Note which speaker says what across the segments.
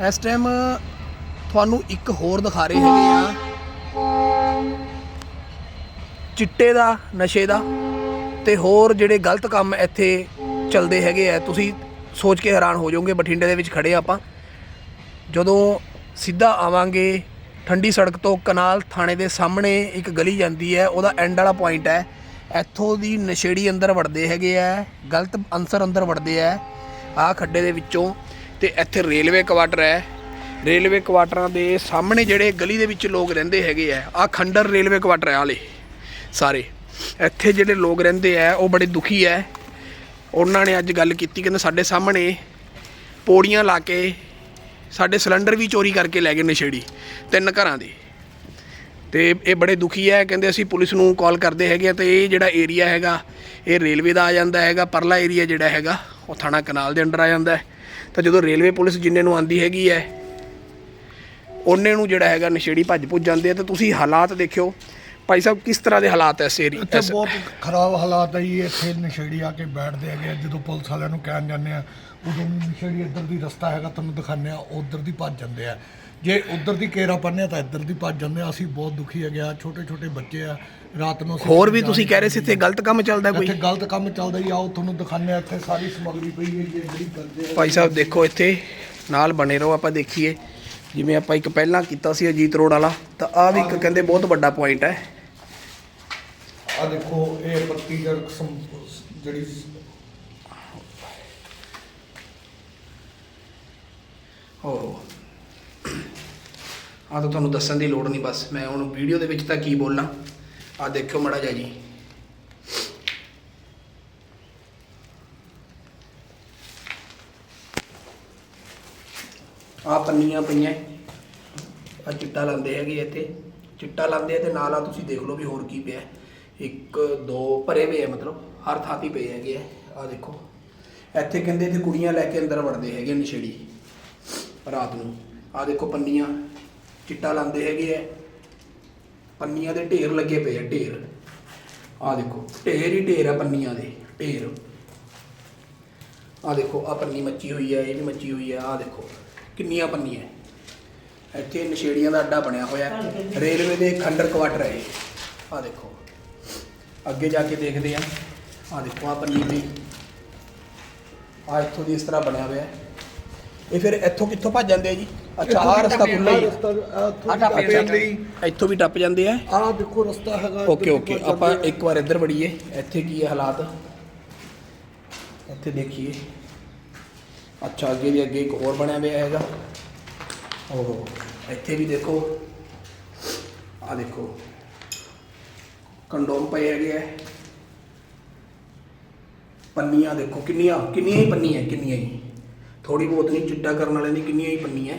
Speaker 1: ਇਸ ਟਾਈਮ ਤੁਹਾਨੂੰ ਇੱਕ ਹੋਰ ਦਿਖਾ ਰਹੇ ਹੈਗੇ ਆ। ਚਿੱਟੇ ਦਾ, ਨਸ਼ੇ ਦਾ ਤੇ ਹੋਰ ਜਿਹੜੇ ਗਲਤ ਕੰਮ ਇੱਥੇ ਚੱਲਦੇ ਹੈਗੇ ਆ। ਤੁਸੀਂ ਸੋਚ ਕੇ ਹੈਰਾਨ ਹੋ ਜਾਓਗੇ, ਬਠਿੰਡੇ ਦੇ ਵਿੱਚ ਖੜੇ ਆਪਾਂ। ਜਦੋਂ ਸਿੱਧਾ ਆਵਾਂਗੇ, ਠੰਡੀ ਸੜਕ ਤੋਂ ਕਨਾਲ ਥਾਣੇ ਦੇ ਸਾਹਮਣੇ ਇੱਕ ਗਲੀ ਜਾਂਦੀ ਹੈ, ਉਹਦਾ ਐਂਡ ਵਾਲਾ ਪੁਆਇੰਟ ਹੈ। ਇੱਥੋਂ ਦੀ ਨਸ਼ੇੜੀ ਅੰਦਰ ਵੜਦੇ ਹੈਗੇ ਆ, ਗਲਤ ਅਨਸਰ ਅੰਦਰ ਵੜਦੇ ਆ। ਆਹ ਖੱਡੇ ਦੇ ਵਿੱਚੋਂ ਤੇ ਇੱਥੇ ਰੇਲਵੇ ਕੁਆਟਰ ਹੈ। ਰੇਲਵੇ ਕੁਆਟਰਾਂ ਦੇ ਸਾਹਮਣੇ ਜਿਹੜੇ ਗਲੀ ਦੇ ਵਿੱਚ ਲੋਕ ਰਹਿੰਦੇ ਹੈਗੇ ਆ, ਆਹ ਖੰਡਰ ਰੇਲਵੇ ਕੁਆਟਰ ਹੈ ਆਲੇ ਸਾਰੇ। ਇੱਥੇ ਜਿਹੜੇ ਲੋਕ ਰਹਿੰਦੇ ਆ, ਉਹ ਬੜੇ ਦੁਖੀ ਹੈ ਉਹਨਾਂ ਨੇ ਅੱਜ ਗੱਲ ਕੀਤੀ, ਕਹਿੰਦੇ ਸਾਡੇ ਸਾਹਮਣੇ ਪੌੜੀਆਂ ਲਾ ਕੇ ਸਾਡੇ ਸਿਲੰਡਰ ਵੀ ਚੋਰੀ ਕਰਕੇ ਲੈ ਗਏ ਨਸ਼ੇੜੀ, ਤਿੰਨ ਘਰਾਂ ਦੇ। ਤੇ ਇਹ ਬੜੇ ਦੁਖੀ ਹੈ ਕਹਿੰਦੇ ਅਸੀਂ ਪੁਲਿਸ ਨੂੰ ਕਾਲ ਕਰਦੇ ਹੈਗੇ ਆ ਤੇ ਇਹ ਜਿਹੜਾ ਏਰੀਆ ਹੈਗਾ, ਇਹ ਰੇਲਵੇ ਦਾ ਆ ਜਾਂਦਾ ਹੈਗਾ, ਪਰਲਾ ਏਰੀਆ ਜਿਹੜਾ ਹੈਗਾ, ਉਹ ਥਾਣਾ ਕਨਾਲ ਦੇ ਅੰਡਰ ਆ ਜਾਂਦਾ ਹੈ। ਤਾਂ ਜਦੋਂ ਰੇਲਵੇ ਪੁਲਿਸ ਜਿੰਨੇ ਨੂੰ ਆਂਦੀ ਹੈਗੀ ਹੈ ਉਹਨੇ ਨੂੰ ਜਿਹੜਾ ਹੈਗਾ ਨਸ਼ੇੜੀ ਭੱਜ ਭੁੱਜ ਜਾਂਦੇ ਆ ਤੇ ਤੁਸੀਂ ਹਾਲਾਤ ਦੇਖਿਓ ਭਾਈ ਸਾਹਿਬ ਕਿਸ ਤਰ੍ਹਾਂ ਦੇ ਹਾਲਾਤ ਐ ਏਰੀਏ
Speaker 2: ਇੱਥੇ ਬਹੁਤ ਖਰਾਬ ਹਾਲਾਤ ਹੈ ਜੀ ਇੱਥੇ ਨਸ਼ੇੜੀ ਆ ਕੇ ਬੈਠਦੇ ਹੈਗੇ ਆ। ਜਦੋਂ ਪੁਲਿਸ ਵਾਲਿਆਂ ਨੂੰ ਕਹਿਣ ਜਾਂਦੇ ਆ ਉਦੋਂ ਨਸ਼ੇੜੀ ਇੱਧਰ ਦੀ ਰਸਤਾ ਹੈਗਾ ਤੁਹਾਨੂੰ ਦਿਖਾਉਂਦੇ ਆ ਉਧਰ ਦੀ ਭੱਜ ਜਾਂਦੇ ਆ ਜੇ ਉਧਰ ਦੀ ਕੇਰਾ ਪੰਨੇ ਤਾਂ ਇੱਧਰ ਦੀ ਭੱਜ ਜਾਂਦੇ ਆ। ਅਸੀਂ ਬਹੁਤ ਦੁਖੀ ਹੈਗੇ ਆ। ਛੋਟੇ ਛੋਟੇ ਬੱਚੇ ਆ। ਰਾਤ ਨੂੰ ਅਸੀਂ
Speaker 1: ਹੋਰ ਵੀ ਤੁਸੀਂ ਕਹਿ ਰਹੇ ਸੀ ਇੱਥੇ ਗਲਤ ਕੰਮ ਚੱਲਦਾ ਕੋਈ?
Speaker 2: ਇੱਥੇ ਗਲਤ ਕੰਮ ਚੱਲਦਾ ਹੀ ਆਓ ਤੁਹਾਨੂੰ ਦਿਖਾਉਂਦੇ ਆ ਇੱਥੇ ਸਾਰੀ ਸਮਗਰੀ ਪਈ ਹੈ ਜੀ ਜਿਹੜੀ ਕਰਦੇ ਆ।
Speaker 1: ਭਾਈ ਸਾਹਿਬ ਦੇਖੋ ਇੱਥੇ ਨਾਲ ਬਣੇ ਰਹੋ ਆਪਾਂ ਦੇਖੀਏ। ਜਿਵੇਂ ਆਪਾਂ ਇੱਕ ਪਹਿਲਾਂ ਕੀਤਾ ਸੀ ਅਜੀਤ ਰੋਡ ਵਾਲਾ ਤਾਂ ਆਹ ਵੀ ਇੱਕ ਕਹਿੰਦੇ ਬਹੁਤ ਵੱਡਾ ਪੁਆਇੰਟ ਹੈ।
Speaker 2: ਆ ਦੇਖੋ ਇਹ ਪੱਤੀ ਜੜ ਜਿਹੜੀ
Speaker 1: ਓਹ ਆ ਤਾਂ ਤੁਹਾਨੂੰ ਦੱਸਣ ਦੀ ਲੋੜ ਨਹੀਂ ਬਸ। ਮੈਂ ਹੁਣ ਵੀਡੀਓ ਦੇ ਵਿੱਚ ਤਾਂ ਕੀ ਬੋਲਣਾ? ਆ ਦੇਖਿਓ ਮੜਾ ਜਾ ਜੀ। ਆ ਪੰਨੀਆਂ ਪਈਆਂ। ਆ ਚਿੱਟਾ ਲਾਉਂਦੇ ਹੈਗੇ ਇੱਥੇ। ਚਿੱਟਾ ਲਾਉਂਦੇ ਆ ਤੇ ਨਾਲ ਆ ਤੁਸੀਂ ਦੇਖ ਲਓ ਵੀ ਹੋਰ ਕੀ ਪਿਆ। ਇੱਕ, ਦੋ ਭਰੇ ਹੋਏ ਆ ਮਤਲਬ। ਹਰ ਥਾਂ ਤੇ ਪਏ ਹੈਗੇ ਆ। ਆ ਦੇਖੋ। ਇੱਥੇ ਕਹਿੰਦੇ ਤੇ ਕੁੜੀਆਂ ਲੈ ਕੇ ਅੰਦਰ ਵੜਦੇ ਹੈਗੇ ਨਸ਼ੇੜੀ। ਰਾਤ ਨੂੰ। ਆ ਦੇਖੋ ਪੰਨੀਆਂ। ਚਿੱਟਾ ਲਾਉਂਦੇ ਹੈਗੇ ਆ। ਪੰਨੀਆਂ ਦੇ ਢੇਰ ਲੱਗੇ ਪਏ ਆ, ਢੇਰ। ਆ ਦੇਖੋ, ਢੇਰ ਹੀ ਢੇਰ ਆ ਪੰਨੀਆਂ ਦੇ, ਢੇਰ। ਆ ਦੇਖੋ ਆ ਪੰਨੀ ਮੱਚੀ ਹੋਈ ਹੈ ਇਹ ਵੀ ਮੱਚੀ ਹੋਈ ਹੈ ਆ ਦੇਖੋ, ਕਿੰਨੀਆਂ ਪੰਨੀਆਂ ਇੱਥੇ ਨਸ਼ੇੜੀਆਂ ਦਾ ਅੱਡਾ ਬਣਿਆ ਹੋਇਆ ਹੈ। ਰੇਲਵੇ ਦੇ ਖੰਡਰ ਕੁਆਟਰ ਹੈ ਆ ਦੇਖੋ, ਅੱਗੇ ਜਾ ਕੇ ਦੇਖਦੇ ਆ। ਆ ਦੇਖੋ ਆ ਪੰਨੀ ਵੀ ਆ ਇੱਥੋਂ ਦੀ ਇਸ ਤਰ੍ਹਾਂ ਬਣਿਆ ਹੋਇਆ ਹੈ। ਇਹ ਫਿਰ ਇੱਥੋਂ ਕਿੱਥੋਂ ਭੱਜ ਜਾਂਦੇ ਆ ਜੀ? ਅੱਛਾ ਆਹ ਰਸਤਾ ਖੁੱਲ੍ਹਾ ਹੀ। ਹੈ। ਇੱਥੋਂ ਵੀ ਟੱਪ ਜਾਂਦੇ ਆ।
Speaker 2: ਆ ਦੇਖੋ ਰਸਤਾ ਹੈਗਾ
Speaker 1: ਓਕੇ ਓਕੇ ਆਪਾਂ ਇੱਕ ਵਾਰ ਇੱਧਰ ਵੜੀਏ। ਇੱਥੇ ਕੀ ਹੈ ਹਾਲਾਤ? ਇੱਥੇ ਦੇਖੀਏ। ਅੱਛਾ ਅੱਗੇ ਵੀ ਅੱਗੇ ਇੱਕ ਹੋਰ ਬਣਿਆ ਹੋਇਆ ਹੈਗਾ। ਓਹੋ ਇੱਥੇ ਵੀ ਦੇਖੋ। ਆ ਦੇਖੋ। ਕੰਡੋਮ ਪਏ ਹੈਗੇ ਆ। ਪੰਨੀਆਂ ਦੇਖੋ ਕਿੰਨੀਆਂ ਕਿੰਨੀਆਂ ਹੀ ਪੰਨੀਆਂ ਕਿੰਨੀਆਂ ਹੀ। ਥੋੜੀ ਬਹੁਤ ਨਹੀਂ ਚਿੱਟਾ ਕਰਨ ਵਾਲੇ ਦੀ ਕਿੰਨੀਆਂ ਹੀ ਪੰਨੀਆਂ।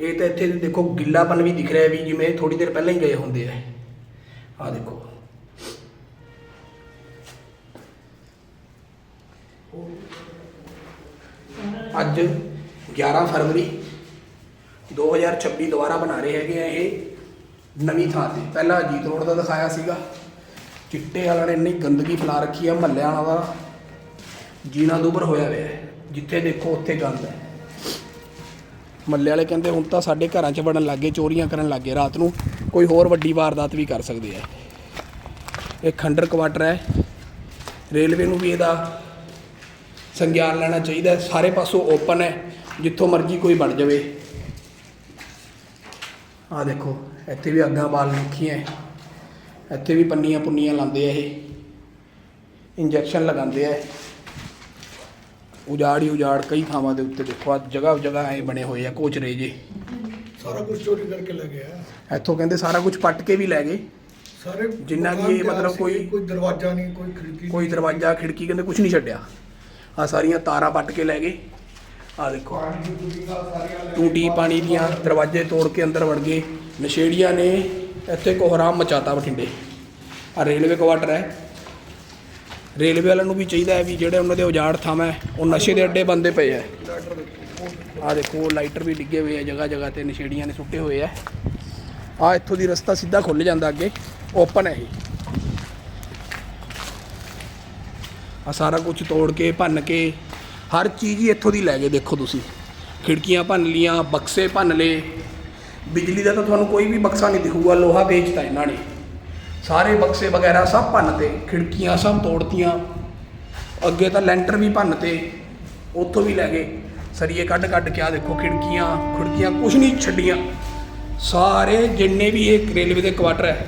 Speaker 1: ਇਹ ਤਾਂ ਇੱਥੇ ਦੇਖੋ ਗਿੱਲਾਪਨ ਵੀ ਦਿਖ ਰਿਹਾ ਵੀ ਜਿਵੇਂ ਥੋੜੀ ਦੇਰ ਪਹਿਲਾਂ ਹੀ ਗਏ ਹੁੰਦੇ ਆ। ਆ ਦੇਖੋ। ਅੱਜ 11 ਫਰਵਰੀ 2026 ਦੁਬਾਰਾ ਬਣਾ ਰਹੇ ਹੈਗੇ ਆ ਇਹ ਨਵੀਂ ਥਾਂ ਤੇ। ਪਹਿਲਾਂ ਅਜੀਤ ਰੋਡ ਦਾ ਦਿਖਾਇਆ ਸੀਗਾ। ਚਿੱਟੇ ਵਾਲਿਆਂ ਨੇ ਇੰਨੀ ਗੰਦਗੀ ਫੈਲਾ ਰੱਖੀ ਆ ਮਹੱਲਿਆਂ ਵਾਲਾ ਦਾ ਜੀਣਾ ਦੁਬਰ ਹੋਇਆ ਹੋਇਆ ਜਿੱਥੇ ਦੇਖੋ ਉੱਥੇ ਗੰਦ ਹੈ। ਮੱਲੇ ਵਾਲੇ ਕਹਿੰਦੇ ਹੁਣ ਤਾਂ ਸਾਡੇ ਘਰਾਂ 'ਚ ਵੜਨ ਲੱਗੇ ਚੋਰੀਆਂ ਕਰਨ ਲੱਗੇ ਰਾਤ ਨੂੰ। ਕੋਈ ਹੋਰ ਵੱਡੀ ਵਾਰਦਾਤ ਵੀ ਕਰ ਸਕਦੇ ਆ। ਇਹ ਖੰਡਰ ਕੁਆਟਰ ਹੈ। ਰੇਲਵੇ ਨੂੰ ਵੀ ਇਹਦਾ ਸੰਗਿਆਨ ਲੈਣਾ ਚਾਹੀਦਾ ਸਾਰੇ ਪਾਸੋਂ ਓਪਨ ਹੈ। ਜਿੱਥੋਂ ਮਰਜ਼ੀ ਕੋਈ ਵੜ ਜਾਵੇ। ਆ ਦੇਖੋ, ਇੱਥੇ ਵੀ ਅੱਗਾਂ ਬਾਲ ਰੱਖੀਆਂ ਇੱਥੇ ਵੀ ਪੰਨੀਆਂ ਪੁੰਨੀਆਂ ਲਾਉਂਦੇ ਆ ਇਹ। ਇੰਜੈਕਸ਼ਨ ਲਗਾਉਂਦੇ ਆ। ਉਜਾੜ ਹੀ ਉਜਾੜ ਕਈ ਥਾਵਾਂ ਦੇ ਉੱਤੇ ਦੇਖੋ ਆ ਜਗ੍ਹਾ ਜਗ੍ਹਾ ਐ ਬਣੇ ਹੋਏ ਆ ਕੋਚਰੇ ਜੇ।
Speaker 2: ਸਾਰਾ ਕੁਝ ਚੋਰੀ ਕਰਕੇ ਲੈ ਗਿਆ।
Speaker 1: ਇੱਥੋਂ ਕਹਿੰਦੇ ਸਾਰਾ ਕੁਝ ਪੱਟ ਕੇ ਵੀ ਲੈ ਗਏ।
Speaker 2: ਸਾਰੇ
Speaker 1: ਜਿੰਨਾ ਕਿ
Speaker 2: ਮਕਾਨ
Speaker 1: ਇਹ ਮਤਲਬ ਕੋਈ-
Speaker 2: ਕੋਈ ਦਰਵਾਜ਼ਾ ਨਹੀਂ ਕੋਈ ਖਿੜਕੀ
Speaker 1: ਕੋਈ ਦਰਵਾਜ਼ਾ ਖਿੜਕੀ ਕਹਿੰਦੇ ਕੁਝ ਨਹੀਂ ਛੱਡਿਆ। ਆ ਸਾਰੀਆਂ ਤਾਰਾਂ ਪੱਟ ਕੇ ਲੈ ਗਏ। ਆ ਦੇਖੋ
Speaker 2: ਟੂਟੀ
Speaker 1: ਪਾਣੀ ਦੀਆਂ ਦਰਵਾਜ਼ੇ ਤੋੜ ਕੇ ਅੰਦਰ ਵੜ ਗਏ। ਨਸ਼ੇੜੀਆਂ ਨੇ ਇੱਥੇ ਕੋਹਰਾਮ ਮਚਾਤਾ ਬਠਿੰਡੇ। ਆ ਰੇਲਵੇ ਕੁਆਟਰ ਹੈ। ਰੇਲਵੇ ਵਾਲਿਆਂ ਨੂੰ ਵੀ ਚਾਹੀਦਾ ਹੈ ਵੀ ਜਿਹੜੇ ਉਹਨਾਂ ਦੇ ਉਜਾੜ ਥਾਵਾਂ ਹੈ, ਉਹ ਨਸ਼ੇ ਦੇ ਅੱਡੇ ਬੰਦੇ ਪਏ ਹੈ। ਆ ਦੇਖੋ ਲਾਈਟਰ ਵੀ ਡਿੱਗੇ ਹੋਏ ਆ ਜਗ੍ਹਾ ਜਗ੍ਹਾ ਤੇ, ਨਸ਼ੇੜੀਆਂ ਨੇ ਸੁੱਟੇ ਹੋਏ ਆ ਆ ਇੱਥੋਂ ਦੀ ਰਸਤਾ ਸਿੱਧਾ ਖੁੱਲ ਜਾਂਦਾ ਅੱਗੇ ਓਪਨ ਹੈ ਇਹ। ਆ ਸਾਰਾ ਕੁਝ ਤੋੜ ਕੇ, ਭੰਨ ਕੇ, ਹਰ ਚੀਜ਼ ਹੀ ਇੱਥੋਂ ਦੀ ਲੈ ਗਏ, ਦੇਖੋ ਤੁਸੀਂ। ਖਿੜਕੀਆਂ ਭੰਨ ਲੀਆਂ ਬਕਸੇ ਭੰਨ ਲਏ। ਬਿਜਲੀ ਦਾ ਤਾਂ ਤੁਹਾਨੂੰ ਕੋਈ ਵੀ ਬਕਸਾ ਨਹੀਂ ਦਿਖੂਗਾ, ਲੋਹਾ ਵੇਚਤਾ ਇਹਨਾਂ ਨੇ। ਸਾਰੇ ਬਕਸੇ ਵਗੈਰਾ ਸਭ ਭੰਨਤੇ, ਖਿੜਕੀਆਂ ਸਭ ਤੋੜਤੀਆਂ। ਅੱਗੇ ਤਾਂ ਲੈਂਟਰ ਵੀ ਭੰਨਤੇ, ਉੱਥੋਂ ਵੀ ਲੈ ਗਏ। ਸਰੀਏ ਕੱਢ ਕੱਢ ਕੇ ਆ ਦੇਖੋ ਖਿੜਕੀਆਂ ਖਿੜਕੀਆਂ ਕੁਝ ਨਹੀਂ ਛੱਡੀਆਂ। ਸਾਰੇ ਜਿੰਨੇ ਵੀ ਇਹ ਰੇਲਵੇ ਦੇ ਕੁਆਟਰ ਹੈ,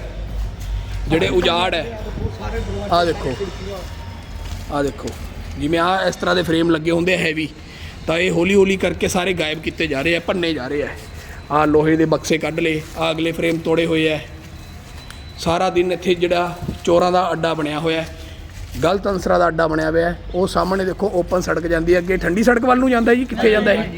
Speaker 1: ਜਿਹੜੇ ਉਜਾੜ ਹੈ
Speaker 2: ਸਾਰੇ
Speaker 1: ਆ ਦੇਖੋ। ਆ ਦੇਖੋ। ਜਿਵੇਂ ਆ ਇਸ ਤਰ੍ਹਾਂ ਦੇ ਫਰੇਮ ਲੱਗੇ ਹੁੰਦੇ ਹੈਵੀ ਤਾਂ ਇਹ ਹੌਲੀ ਹੌਲੀ ਕਰਕੇ ਸਾਰੇ ਗਾਇਬ ਕੀਤੇ ਜਾ ਰਹੇ ਆ, ਭੰਨੇ ਜਾ ਰਹੇ ਆ। ਆ ਲੋਹੇ ਦੇ ਬਕਸੇ ਕੱਢ ਲਏ ਆ ਅਗਲੇ ਫਰੇਮ ਤੋੜੇ ਹੋਏ ਆ। ਸਾਰਾ ਦਿਨ ਇੱਥੇ ਜਿਹੜਾ ਚੋਰਾਂ ਦਾ ਅੱਡਾ ਬਣਿਆ ਹੋਇਆ ਹੈ। ਗਲਤ ਅਨਸਰਾਂ ਦਾ ਅੱਡਾ ਬਣਿਆ ਹੋਇਆ ਹੈ। ਉਹ ਸਾਹਮਣੇ ਦੇਖੋ ਓਪਨ ਸੜਕ ਜਾਂਦੀ ਹੈ। ਅੱਗੇ ਠੰਡੀ ਸੜਕ ਵੱਲ ਨੂੰ ਜਾਂਦਾ ਜੀ ਕਿੱਥੇ ਜਾਂਦਾ ਹੈ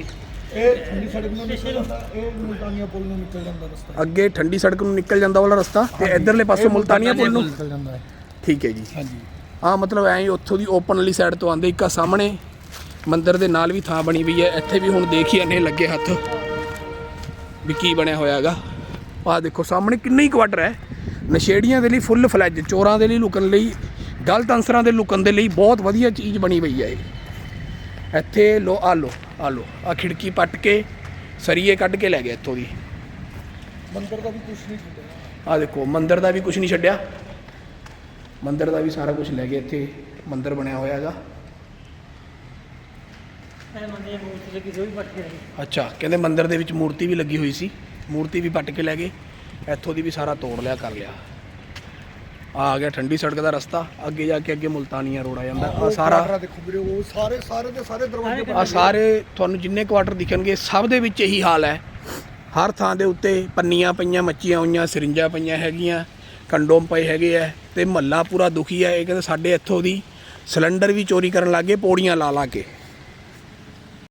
Speaker 2: ਇਹ ਠੰਡੀ ਸੜਕ ਨੂੰ ਨਿਕਲ ਜਾਂਦਾ ਇਹ ਮੁਲਤਾਨੀਆ ਪੁਲ ਨੂੰ ਨਿਕਲ ਜਾਂਦਾ ਰਸਤਾ।
Speaker 1: ਅੱਗੇ ਠੰਡੀ ਸੜਕ ਨੂੰ ਨਿਕਲ ਜਾਂਦਾ ਵਾਲਾ ਰਸਤਾ ਤੇ ਇਧਰਲੇ ਪਾਸੇ ਮੁਲਤਾਨੀਆ ਪੁਲ ਨੂੰ?
Speaker 2: ਨਿਕਲ ਜਾਂਦਾ ਹੈ।
Speaker 1: ਠੀਕ ਹੈ ਜੀ।
Speaker 2: ਹਾਂਜੀ।
Speaker 1: ਹਾਂ ਮਤਲਬ ਐਂ ਉੱਥੋਂ ਦੀ ਓਪਨ ਵਾਲੀ ਸਾਈਡ ਤੋਂ ਆਂਦੇ ਇੱਕ ਆ ਸਾਹਮਣੇ। ਮੰਦਿਰ ਦੇ ਨਾਲ ਵੀ ਥਾਂ ਬਣੀ ਹੋਈ ਹੈ। ਇੱਥੇ ਵੀ ਹੁਣ ਦੇਖ ਜਾਂਦੇ ਲੱਗੇ ਹੱਥ। ਵੀ ਕੀ ਬਣਿਆ ਹੋਇਆ ਹੈਗਾ। ਆਹ ਦੇਖੋ ਸਾਹਮਣੇ ਕਿੰਨੇ ਹੀ ਕੁਆਟਰ ਹੈ। ਨਸ਼ੇੜੀਆਂ ਦੇ ਲਈ ਫੁੱਲ ਫਲੈਜ ਚੋਰਾਂ ਦੇ ਲਈ ਲੁਕਣ ਲਈ ਗਲਤ ਅਨਸਰਾਂ ਦੇ ਲੁਕਣ ਦੇ ਲਈ ਬਹੁਤ ਵਧੀਆ ਚੀਜ਼ ਬਣੀ ਹੋਈ ਹੈ ਇਹ। ਇੱਥੇ ਲੋ ਆ ਲੋ ਆ ਲੋ ਆ ਖਿੜਕੀ ਪੱਟ ਕੇ ਸਰੀਏ ਕੱਢ ਕੇ ਲੈ ਗਏ ਇੱਥੋਂ ਦੀ।
Speaker 2: ਮੰਦਰ ਦਾ ਵੀ ਕੁਝ ਨਹੀਂ ਛੱਡਿਆ।
Speaker 1: ਆ ਦੇਖੋ ਮੰਦਿਰ ਦਾ ਵੀ ਕੁਝ ਨਹੀਂ ਛੱਡਿਆ। ਮੰਦਿਰ ਦਾ ਵੀ ਸਾਰਾ ਕੁਝ ਲੈ ਗਏ ਇੱਥੇ ਮੰਦਿਰ ਬਣਿਆ ਹੋਇਆ ਹੈਗਾ। ਅੱਛਾ ਕਹਿੰਦੇ ਮੰਦਿਰ ਦੇ ਵਿੱਚ ਮੂਰਤੀ ਵੀ ਲੱਗੀ ਹੋਈ ਸੀ ਮੂਰਤੀ ਵੀ ਪੱਟ ਕੇ ਲੈ ਗਏ। ਇੱਥੋਂ ਦੀ ਵੀ ਸਾਰਾ ਤੋੜ ਲਿਆ ਕਰ ਲਿਆ। ਆ ਗਿਆ ਠੰਡੀ ਸੜਕ ਦਾ ਰਸਤਾ ਅੱਗੇ ਜਾ ਕੇ ਅੱਗੇ ਮੁਲਤਾਨੀਆ ਰੋਡ ਆ ਜਾਂਦਾ। ਆ ਸਾਰਾ
Speaker 2: ਦੇਖੋ ਵੀਰੇ ਉਹ ਸਾਰੇ ਸਾਰੇ ਦੇ ਸਾਰੇ ਦਰਵਾਜ਼ੇ
Speaker 1: ਆ ਸਾਰੇ ਤੁਹਾਨੂੰ ਜਿੰਨੇ ਕੁਆਟਰ ਦਿਖਣਗੇ ਸਭ ਦੇ ਵਿੱਚ ਇਹੀ ਹਾਲ ਹੈ। ਹਰ ਥਾਂ ਦੇ ਉੱਤੇ ਪੰਨੀਆਂ ਪਈਆਂ ਮੱਚੀਆਂ ਹੋਈਆਂ ਸਰਿੰਜਾਂ ਪਈਆਂ ਹੈਗੀਆਂ ਕੰਡੋਮ ਪਏ ਹੈਗੇ ਆ ਤੇ ਮਹੱਲਾ ਪੂਰਾ ਦੁਖੀ ਹੈ ਇਹ ਕਹਿੰਦੇ ਸਾਡੇ ਇੱਥੋਂ ਦੀ ਸਿਲੰਡਰ ਵੀ ਚੋਰੀ ਕਰਨ ਲੱਗੇ ਪੌੜੀਆਂ ਲਾ ਲਾ ਕੇ।